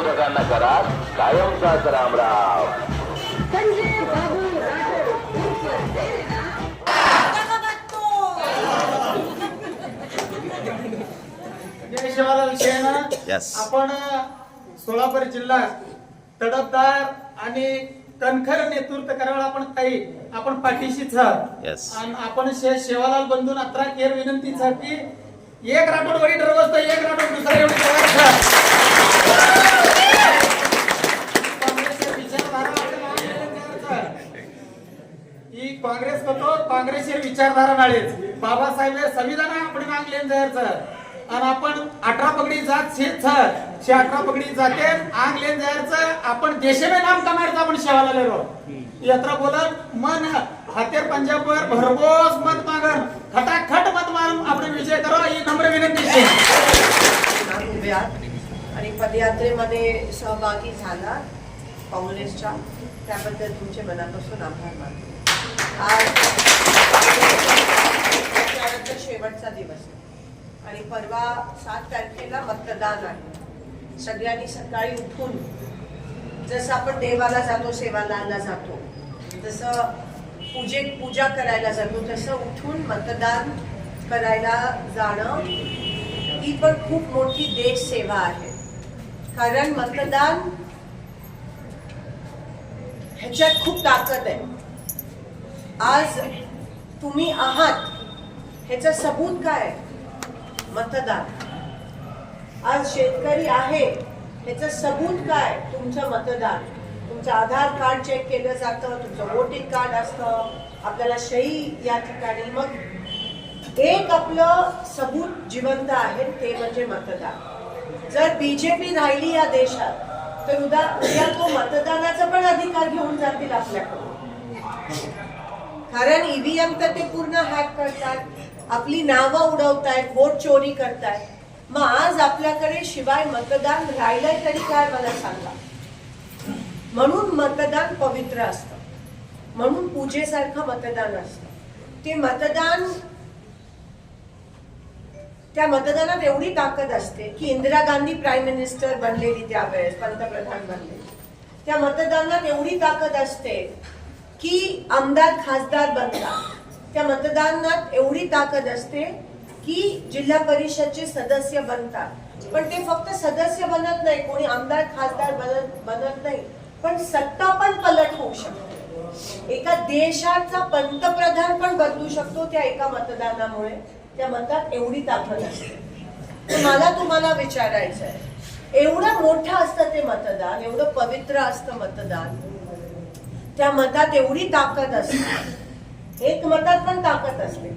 हे विरोधकांना करा. कायमचाच रामराव. Yes. आपण सोलापूर जिल्हा तडफदार आणि कणखर नेतृत्व करायला आपण काही आपण Yes. आणि आपण शे शेवालाल बंधून अत्रा केर विनंतीसाठी एक राठोड वडी ठरवतो एक राठोड दुसरा एवढी तयार काँग्रेसच्या विचारधारा आपण मागे तयार काँग्रेस करतो काँग्रेसचे विचारधारा नाळेच बाबासाहेब संविधान आपण मागले जायचं आणि आपण अठरा पगडी जात शेत सर. शे अठरा पगडी जाते आंग लेन जायचं आपण देशमे नाम कमायचं आपण शेवाला रो यात्रा बोलत मन हातेर पंजाबवर भरघोस मत मागन. खटाखट मत मारून आपण विजय करो ही नम्र विनंती. आहे. आणि पदयात्रेमध्ये सहभागी झाला काँग्रेसच्या त्याबद्दल तुमचे मनापासून आभार मानतो. आज शेवटचा दिवस. आहे आणि परवा सात तारखेला मतदान आहे. सगळ्यांनी सकाळी उठून जसं आपण देवाला जातो सेवादानला जातो जसं पूजे पूजा करायला जातो तसं उठून मतदान करायला जाणं ही पण खूप मोठी देश सेवा आहे. कारण मतदान ह्याच्यात खूप ताकद आहे. आज तुम्ही आहात ह्याचा सबूत काय? मतदान. आज शेतकरी आहे ह्याचं सबूत काय? तुमचं मतदान. तुमचं आधार कार्ड चेक केलं जातं तुमचं वोटिंग कार्ड असतं आपल्याला शही या ठिकाणी. मग एक आपलं सबूत जिवंत आहे ते म्हणजे मतदान. जर बीजेपी राहिली या देशात तर उद्या उद्या तो मतदानाचा पण अधिकार घेऊन जातील आपल्याकडून. कारण ईव्हीएम तर ते पूर्ण हॅक करतात. आपली नावं उडवतायत वोट चोरी करतायत. मग आज आपल्याकडे शिवाय मतदान राहिलंय तरी काय मला सांगा? म्हणून मतदान पवित्र असतं. म्हणून पूजेसारखं मतदान असतं. ते मतदान त्या मतदानात एवढी ताकद असते की इंदिरा गांधी प्राईम मिनिस्टर बनलेली त्यावेळेस पंतप्रधान बनलेली. त्या मतदानात एवढी ताकद असते की आमदार खासदार बनतात. त्या मतदानात एवढी ताकद असते की जिल्हा परिषदचे सदस्य बनतात. पण ते फक्त सदस्य बनत नाही कोणी आमदार खासदार बनत बनत नाही. पण सत्ता पण पलट होऊ शकते. एका देशाचा पंतप्रधान पण बदलू शकतो त्या एका मतदानामुळे. त्या मतात एवढी ताकद असते. मला तुम्हाला विचारायचं आहे एवढं मोठं असतं ते मतदान एवढं पवित्र असतं मतदान. त्या मतात एवढी ताकद असते. एक मतात पण ताकद असते.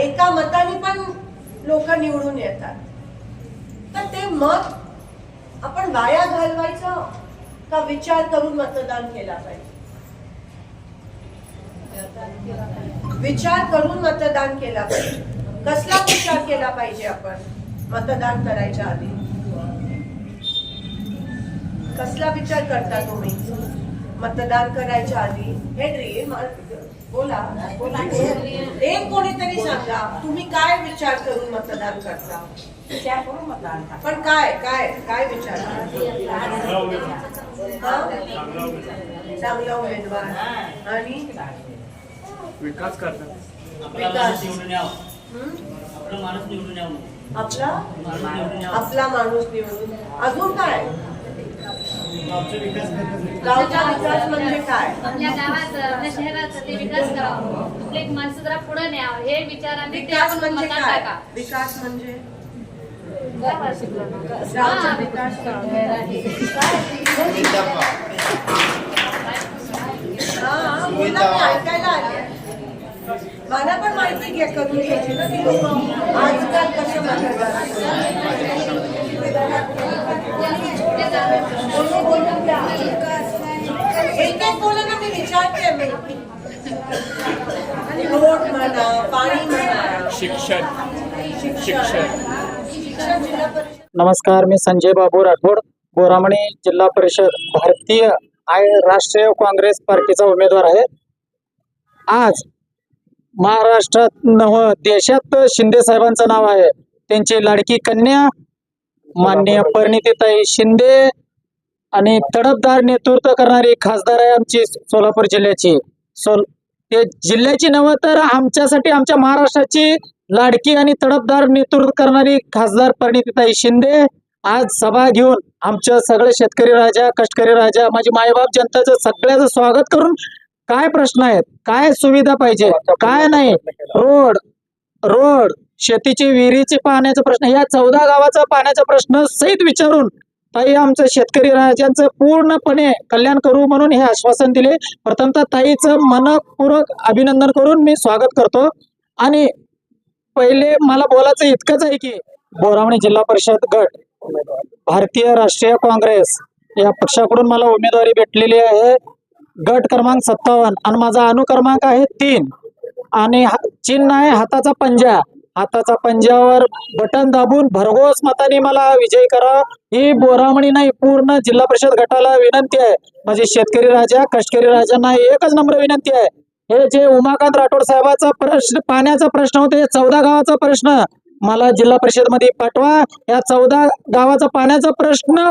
एका मताने पण लोक निवडून येतात. तर ते मत आपण वाया घालवायचं का विचार करून मतदान केला पाहिजे? विचार करून मतदान केला पाहिजे. कसला विचार केला पाहिजे आपण? मतदान करायच्या आधी. कसला विचार करता तुम्ही? मतदान करायच्या आधी हेनरी मा- बोला बोला एक कोणीतरी सांगा तुम्ही काय विचार करून मतदान करता? पण काय काय काय विचार हा? चांगला उमेदवार. आणि? विकास करतात आपला विकास. माणूस निवडून यावं. हं? आपला आपला माणूस निवडून. अजून काय? गावचा विकास गावचा म्हणजे काय? आपल्या गावात आपल्या शहराचा ते विकास करावा. आपले माणसं जरा पुढे न्यावं हे विचारांनी ते विकास आपण म्हणजे मतात काय? टाका. विकास म्हणजे? हा. गावचा विकास हा, बोला, मी ऐकायला आले. मला पण माहिती घे करून घ्यायची ना की लोक. आजकाल कसे बोला ना मी विचारते रोड म्हणा पाणी म्हणा शिक्षण. शिक्षण. नमस्कार मी संजय बाबू राठोड बोरामणी जिल्हा परिषद भारतीय आय राष्ट्रीय काँग्रेस पार्टीचा उमेदवार आहे. आज महाराष्ट्रात नव देशात शिंदे साहेबांचं नाव आहे. त्यांची लाडकी कन्या माननीय परिणितीताई शिंदे आणि तडफदार नेतृत्व करणारी खासदार आहे आमची सोलापूर जिल्ह्याची. सोल ते जिल्ह्याची नव तर आमच्यासाठी आमच्या महाराष्ट्राची लाडकी आणि तडफदार नेतृत्व करणारी खासदार परिणितीताई शिंदे आज सभा घेऊन आमच्या सगळे शेतकरी राजा कष्टकरी राजा माझी मायबाप जनताचं सगळ्याचं स्वागत करून काय प्रश्न आहेत? काय सुविधा पाहिजे? काय नाही? रोड रोड शेतीची विहिरीचे पाण्याचा प्रश्न या चौदा गावाचा पाण्याचा प्रश्न सहित विचारून ताई आमचं शेतकरी राजांचं पूर्णपणे कल्याण करू म्हणून हे आश्वासन दिले. प्रथमतः ताईचं मनपूर्वक अभिनंदन करून मी स्वागत करतो. आणि पहिले मला बोलायचं इतकंच आहे की बोरावणी जिल्हा परिषद गट भारतीय राष्ट्रीय काँग्रेस या पक्षाकडून मला उमेदवारी भेटलेली आहे. गट क्रमांक सत्तावन्न आणि माझा अनुक्रमांक आहे तीन. आणि चिन्ह आहे हाताचा पंजा. हाताचा पंजावर बटन दाबून भरघोस मताने मला विजय करा. ही बोरामणी नाही पूर्ण जिल्हा परिषद गटाला विनंती आहे. माझी शेतकरी राजा कष्टकरी राजांना एकच नम्र विनंती आहे. हे जे उमाकांत राठोड साहेबाचा प्रश्न पाण्याचा प्रश्न होते चौदा गावाचा प्रश्न. मला जिल्हा परिषदमध्ये पाठवा. या चौदा गावाचा पाण्याचा प्रश्न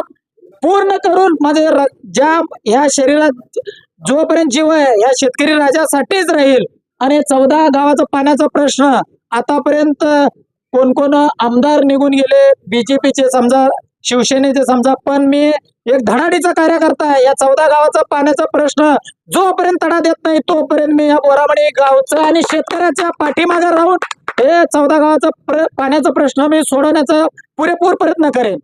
पूर्ण करून माझे ज्या ह्या शरीरात जोपर्यंत जीव आहे ह्या शेतकरी राजासाठीच राहील. आणि चौदा गावाचा पाण्याचा प्रश्न आतापर्यंत कोण कोण आमदार निघून गेले बीजेपीचे समजा शिवसेनेचे समजा पण मी एक धडाडीचा कार्यकर्ता आहे. या चौदा गावाचा पाण्याचा प्रश्न जोपर्यंत तडा देत नाही तोपर्यंत मी या बोरामणी गावचा आणि शेतकऱ्याच्या पाठीमागे राहून हे चौदा गावाचा प्र पाण्याचा प्रश्न मी सोडवण्याचा पुरेपूर प्रयत्न करेन.